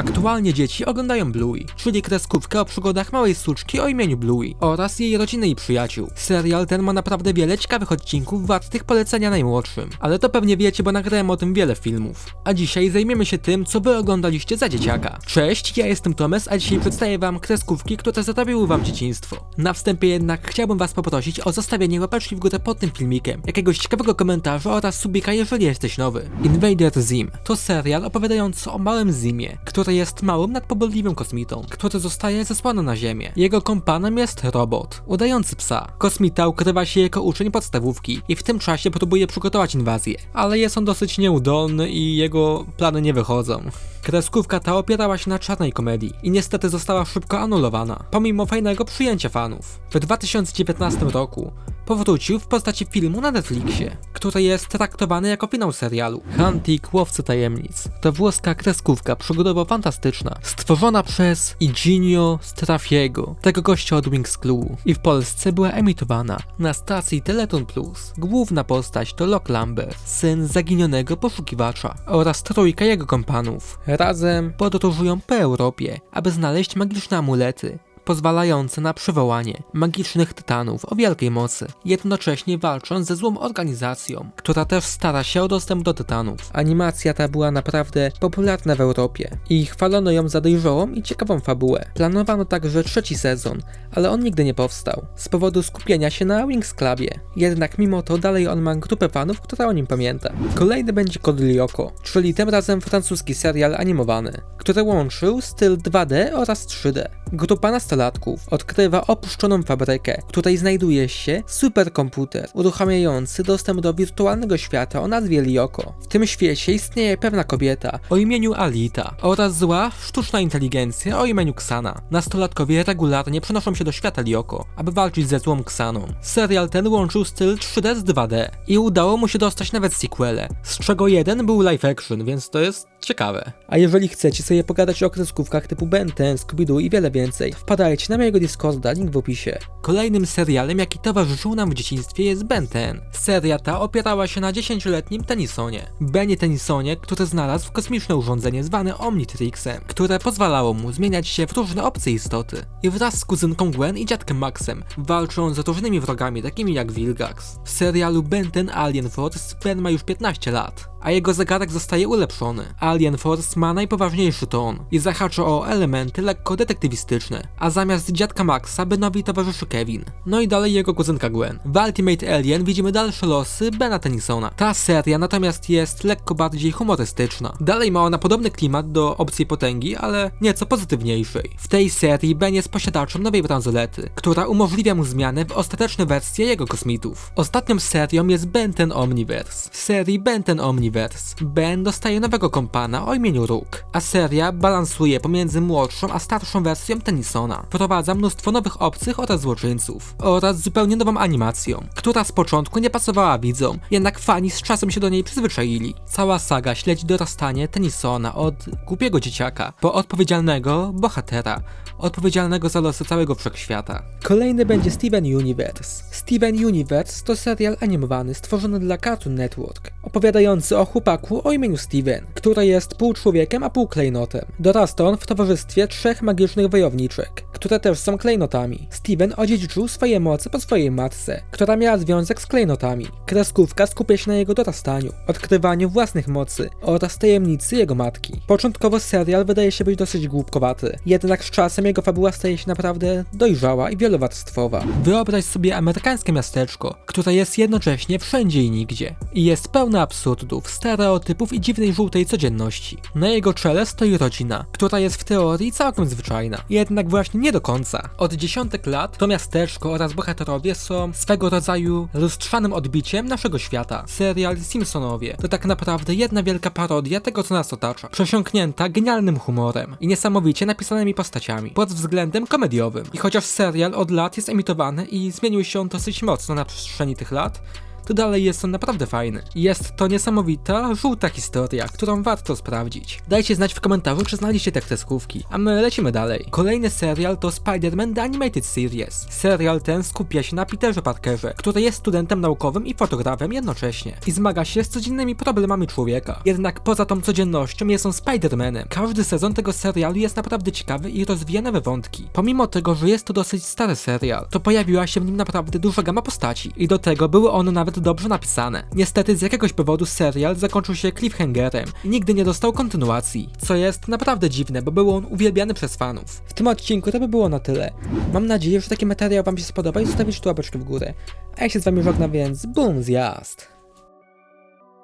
Aktualnie dzieci oglądają Bluey, czyli kreskówkę o przygodach małej suczki o imieniu Bluey oraz jej rodziny i przyjaciół. Serial ten ma naprawdę wiele ciekawych odcinków wartych polecenia najmłodszym, ale to pewnie wiecie, bo nagrałem o tym wiele filmów. A dzisiaj zajmiemy się tym, co wy oglądaliście za dzieciaka. Cześć, ja jestem Tomes, a dzisiaj przedstawię wam kreskówki, które zatrawiły wam dzieciństwo. Na wstępie jednak chciałbym was poprosić o zostawienie łapeczki w górę pod tym filmikiem, jakiegoś ciekawego komentarza oraz subika, jeżeli jesteś nowy. Invader Zim to serial opowiadający o małym Zimie, który jest małym, nadpobudliwym kosmitą, który zostaje zesłany na Ziemię. Jego kompanem jest robot, udający psa. Kosmita ukrywa się jako uczeń podstawówki i w tym czasie próbuje przygotować inwazję, ale jest on dosyć nieudolny i jego plany nie wychodzą. Kreskówka ta opierała się na czarnej komedii i niestety została szybko anulowana, pomimo fajnego przyjęcia fanów. W 2019 roku powrócił w postaci filmu na Netflixie, który jest traktowany jako finał serialu. Hunting Łowcy Tajemnic to włoska kreskówka przygodowo-fantastyczna, stworzona przez Iginio Strafiego, tego gościa od Wings Clue i w Polsce była emitowana na stacji Teleton Plus. Główna postać to Locke Lambert, syn zaginionego poszukiwacza oraz trójka jego kompanów. Razem podróżują po Europie, aby znaleźć magiczne amulety, pozwalające na przywołanie magicznych tytanów o wielkiej mocy, jednocześnie walcząc ze złą organizacją, która też stara się o dostęp do tytanów. Animacja ta była naprawdę popularna w Europie i chwalono ją za dojrzałą i ciekawą fabułę. Planowano także trzeci sezon, ale on nigdy nie powstał, z powodu skupienia się na Wings Clubie. Jednak mimo to dalej on ma grupę fanów, która o nim pamięta. Kolejny będzie Code Lyoko, czyli tym razem francuski serial animowany, który łączył styl 2D oraz 3D. Grupa nastolatków odkrywa opuszczoną fabrykę, w której znajduje się superkomputer uruchamiający dostęp do wirtualnego świata o nazwie Lyoko. W tym świecie istnieje pewna kobieta o imieniu Alita oraz zła sztuczna inteligencja o imieniu Ksana. Nastolatkowie regularnie przenoszą się do świata Lyoko, aby walczyć ze złą Ksaną. Serial ten łączył styl 3D z 2D i udało mu się dostać nawet sequele, z czego jeden był live action, więc to jest ciekawe. A jeżeli chcecie sobie pogadać o kreskówkach typu Ben 10, Scooby-Doo i wiele więcej, wpadajcie na mojego Discorda, link w opisie. Kolejnym serialem, jaki towarzyszył nam w dzieciństwie jest Ben 10. Seria ta opierała się na 10-letnim Tennisonie. Benie Tennisonie, który znalazł kosmiczne urządzenie zwane Omnitrixem, które pozwalało mu zmieniać się w różne obce istoty. I wraz z kuzynką Gwen i dziadkiem Maxem walczą z różnymi wrogami takimi jak Vilgax. W serialu Ben 10 Alien Force Ben ma już 15 lat a jego zegarek zostaje ulepszony. Alien Force ma najpoważniejszy ton i zahacza o elementy lekko detektywistyczne, a zamiast dziadka Maxa Benowi towarzyszy Kevin. No i dalej jego kuzynka Gwen. W Ultimate Alien widzimy dalsze losy Bena Tennisona. Ta seria natomiast jest lekko bardziej humorystyczna. Dalej ma ona podobny klimat do Opcji Potęgi, ale nieco pozytywniejszej. W tej serii Ben jest posiadaczem nowej bransolety, która umożliwia mu zmianę w ostateczne wersje jego kosmitów. Ostatnią serią jest Ben Ten Omniverse. W serii Ben Ten Omniverse Universe. Ben dostaje nowego kompana o imieniu Rook, a seria balansuje pomiędzy młodszą a starszą wersją Tennysona. Wprowadza mnóstwo nowych obcych oraz złoczyńców, oraz zupełnie nową animacją, która z początku nie pasowała widzom, jednak fani z czasem się do niej przyzwyczaili. Cała saga śledzi dorastanie Tennysona od głupiego dzieciaka po odpowiedzialnego bohatera, odpowiedzialnego za losy całego wszechświata. Kolejny będzie Steven Universe. Steven Universe to serial animowany stworzony dla Cartoon Network, opowiadający o chłopaku o imieniu Steven, który jest pół człowiekiem, a pół klejnotem. Dorasta on w towarzystwie trzech magicznych wojowniczek, które też są klejnotami. Steven odziedziczył swoje moce po swojej matce, która miała związek z klejnotami. Kreskówka skupia się na jego dorastaniu, odkrywaniu własnych mocy oraz tajemnicy jego matki. Początkowo serial wydaje się być dosyć głupkowaty, jednak z czasem jego fabuła staje się naprawdę dojrzała i wielowarstwowa. Wyobraź sobie amerykańskie miasteczko, które jest jednocześnie wszędzie i nigdzie. I jest pełne absurdów, stereotypów i dziwnej żółtej codzienności. Na jego czele stoi rodzina, która jest w teorii całkiem zwyczajna. Jednak właśnie nie do końca. Od dziesiątek lat to miasteczko oraz bohaterowie są swego rodzaju lustrzanym odbiciem naszego świata. Serial Simpsonowie to tak naprawdę jedna wielka parodia tego, co nas otacza. Przesiąknięta genialnym humorem i niesamowicie napisanymi postaciami pod względem komediowym. I chociaż serial od lat jest emitowany i zmienił się dosyć mocno na przestrzeni tych lat, to dalej jest on naprawdę fajny. Jest to niesamowita, żółta historia, którą warto sprawdzić. Dajcie znać w komentarzu, czy znaliście te kreskówki, a my lecimy dalej. Kolejny serial to Spider-Man The Animated Series. Serial ten skupia się na Peterze Parkerze, który jest studentem naukowym i fotografem jednocześnie i zmaga się z codziennymi problemami człowieka. Jednak poza tą codziennością jest on Spider-Manem. Każdy sezon tego serialu jest naprawdę ciekawy i rozwija nowe wątki. Pomimo tego, że jest to dosyć stary serial, to pojawiła się w nim naprawdę duża gama postaci i do tego były one nawet dobrze napisane. Niestety z jakiegoś powodu serial zakończył się cliffhangerem i nigdy nie dostał kontynuacji, co jest naprawdę dziwne, bo był on uwielbiany przez fanów. W tym odcinku to by było na tyle. Mam nadzieję, że taki materiał wam się spodoba i zostawisz tu łapeczkę w górę. A ja się z wami żegnam, więc BUM zjazd!